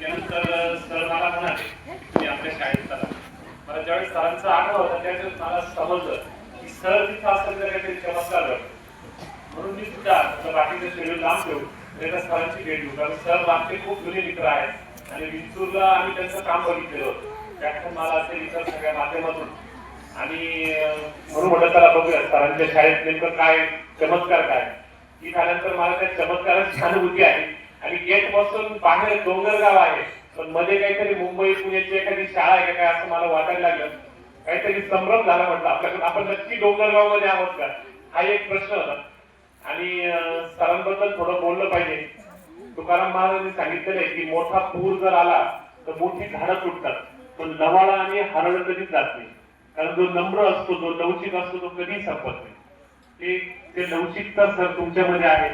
त्यानंतर सर मला म्हणाले आपल्या शाळेत चला मला ज्यावेळेस सरांचा आठवण होता त्यावेळेस मला समजलं की सर तिथं असेल तर काहीतरी चमत्कार म्हणून मी सुद्धा बाकीचे बाकीचं शेड्यूल लांब ठेवू त्याच्या सरांची भेट घेऊ कारण सर आमचे खूप जुने मित्र आहेत. आणि विंचूरला आम्ही त्यांचं काम बघितलेलं होतं. त्यातून मला असे विचार सगळ्या माध्यमातून. आणि म्हणून म्हटलं त्याला बघूया सरांच्या शाळेत नेमकं काय चमत्कार काय? ती झाल्यानंतर मला त्या चमत्काराची अनुभूती आहे आणि गेटपासून बाहेर डोंगरगाव आहे. पण मध्ये काहीतरी मुंबई पुण्याची एखादी शाळा आहे काय असं मला वाटायला लागलं. काहीतरी संभ्रम झाला म्हटलं आपल्याकडे आपण नक्की डोंगरगावमध्ये आहोत का? हा एक प्रश्न होता. आणि सरांबद्दल थोडं बोललं पाहिजे. तुकाराम महाराजांनी सांगितलेलं आहे की मोठा पूर जर आला तर मोठी झाडं तुटतात पण लवाळा आणि हरळ कधीच जात नाही. कारण जो नम्र असतो जो लवचिक असतो तो कधीच संपत नाही. ते ते लवचिकता सर तुमच्यामध्ये आहे.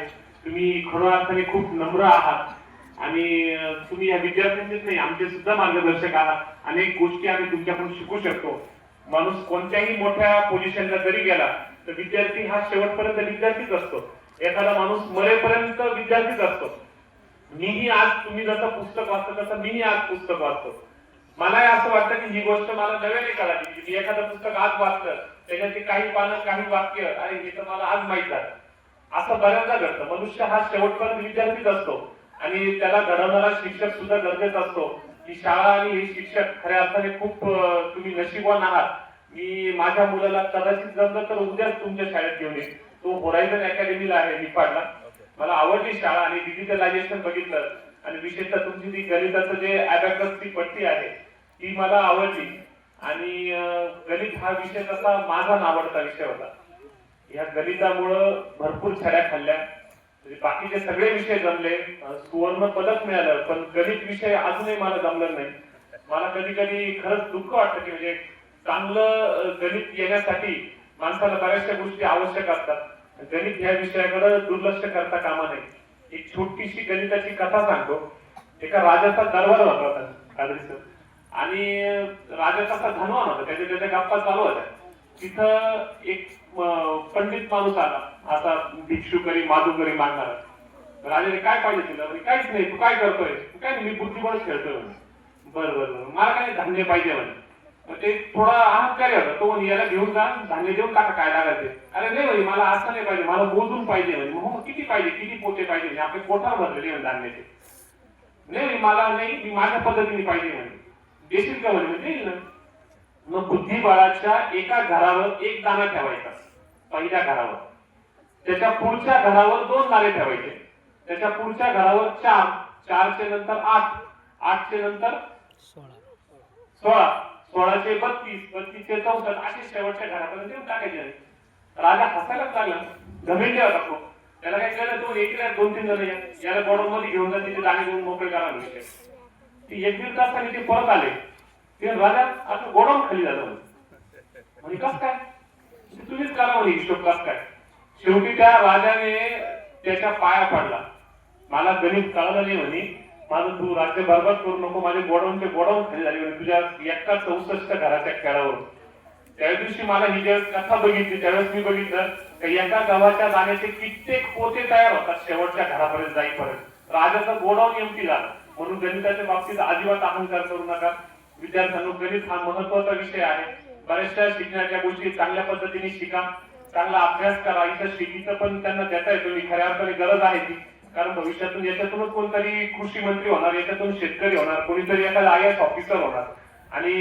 तुम्ही खरं अर्थाने खूप नम्र आहात. आणि तुम्ही या विद्यार्थ्यांचेच नाही आमचे सुद्धा मार्गदर्शक आहात. अनेक गोष्टी आम्ही तुमच्याकडून शिकू शकतो. माणूस कोणत्याही मोठ्या पोझिशनला जरी गेला तर विद्यार्थी हा शेवटपर्यंत विद्यार्थीच असतो. एखादा माणूस मरेपर्यंत विद्यार्थीच असतो. मीही आज तुम्ही जसं पुस्तक वाचतो तसं मीही आज पुस्तक वाचतो. मला असं वाटतं की ही गोष्ट मला नव्याने कळाली की मी एखादं पुस्तक आज वाचलं त्याच्याची काही पानं काही वाक्य अरे हे तर मला आज माहीत झालं. असं बऱ्याचदा घडतं. मनुष्य हा शेवटपर्यंत विद्यार्थीच असतो. आणि त्याला घडवणारा शिक्षक सुद्धा गरजेचा असतो. की शाळा आणि हे शिक्षक खऱ्या अर्थाने खूप तुम्ही नशीबवान आहात. मी माझ्या मुलाला कदाचित जमलं तर उद्याच तुमच्या शाळेत घेऊन येईल तो होरायझन अकॅडमीला आहे निपाडला मला आवडली शाळा आणि डिजिटलायझेशन बघितलं. आणि विशेषतः तुमची ती गणिताचं जे ची पट्टी आहे ती मला आवडली. आणि गणित हा विषय तसा माझा नावडता विषय होता. या गणितामुळं भरपूर छड्या खाल्ल्या. म्हणजे बाकीचे सगळे विषय जमले. सुवर्ण पदक मिळालं पण गणित विषय अजूनही मला जमलं नाही. मला कधी कधी खरंच दुःख वाटतं की म्हणजे चांगलं गणित येण्यासाठी माणसाला बऱ्याचशा गोष्टी आवश्यक असतात. गणित ह्या विषयाकडे दुर्लक्ष करता कामा नये. एक छोटीशी गणिताची कथा सांगतो. एका राजाचा दरबार होता होता कादरी सर. आणि राजाचा राजा कसा धनवान होता. त्याच्या त्याच्या गप्पा चालू होत्या. तिथं एक पंडित माणूस आला. असा भिक्षुकरी माधुकरी मागणारा. राजाने काय पाहिजे तिला? काहीच नाही. तू काय करतोय? काय नाही, मी बुद्धिबळ खेळतोय म्हणे. बर बर मला काय धान्य पाहिजे म्हणे. ते थोडा अहंकारी होता तो म्हणे, याला घेऊन जा धान्य देऊन टाका काय लागायचे अरे नाही म्हणे मला असं नाही पाहिजे. मला मोजून पाहिजे म्हणे. मग हो, किती पाहिजे? किती पोते पाहिजे आपले पोटावर भरलेले म्हणे धान्याचे. नाही मला नाही मी माझ्या पद्धतीने पाहिजे म्हणे. देशील का म्हणे? "म्हणजे ना. मग बुद्धिबळाच्या एका घरावर एक दाणा ठेवायचा. पहिल्या घरावर. त्याच्या पुढच्या घरावर दोन दाणे ठेवायचे. त्याच्या पुढच्या घरावर चार. चारचे नंतर आठ. आठचे नंतर सोळा. सोळाचे बत्तीस. बत्तीसचे चौसष्ट. असे शेवटच्या घरापर्यंत देऊन टाकायचे. राजा हसायलाच लागला. घमेंडे होता तो. त्याला काय कळलं? तो एकीला दोन तीन जण याला गोडाऊन मध्ये घेऊन जा तिथे दाणे घेऊन मोकळे करा म्हणजे ती एक दीड तासाने ते परत आले. ते राजा आता गोडाऊन खाली झालं म्हणजे कस काय? तुम्हीच करा म्हणे हिशोब कस काय? शेवटी त्या राजाने त्याच्या पाया पडला. मला गणित कळलं नाही म्हणे. माझं तू राज्य बरबाद करू नको. माझे गोडाऊनचे गोडाऊन खाली झाले म्हणे. तुझ्या एका चौसष्ट घराच्या खेळावर. त्या दिवशी मला ही ज्यावेळेस कथा बघितली त्यावेळेस मी बघितलं की एका गव्हाच्या दाण्याचे कित्येक पोते तयार होतात शेवटच्या घरापर्यंत जाईपर्यंत. राजाचं गोडाऊन एमटी झालं. म्हणून गणिताच्या बाबतीत अजिबात अहंकार करू नका. विद्यार्थ्यांनो गणित हा महत्त्वाचा विषय आहे. बऱ्याचशा शिकण्याच्या गोष्टी चांगल्या पद्धतीने शिका चांगला अभ्यास करा. इथं शेतीचं पण त्यांना देता येतो खऱ्या अर्थाने गरज आहे ती. कारण भविष्यातून याच्यातूनच कोणतरी कृषी मंत्री होणार याच्यातून शेतकरी होणार कोणीतरी एखादा आय एस ऑफिसर होणार. आणि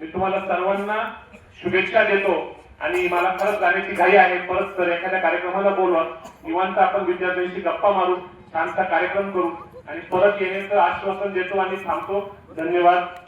मी तुम्हाला सर्वांना शुभेच्छा देतो. आणि मला खरंच जाण्याची घाई आहे. परत तर एखाद्या कार्यक्रमाला बोलवा निवांत आपण विद्यार्थ्यांशी गप्पा मारू छानसा कार्यक्रम करू. आणि परत येण्याचं आश्वासन देतो आणि थांबतो. धन्यवाद.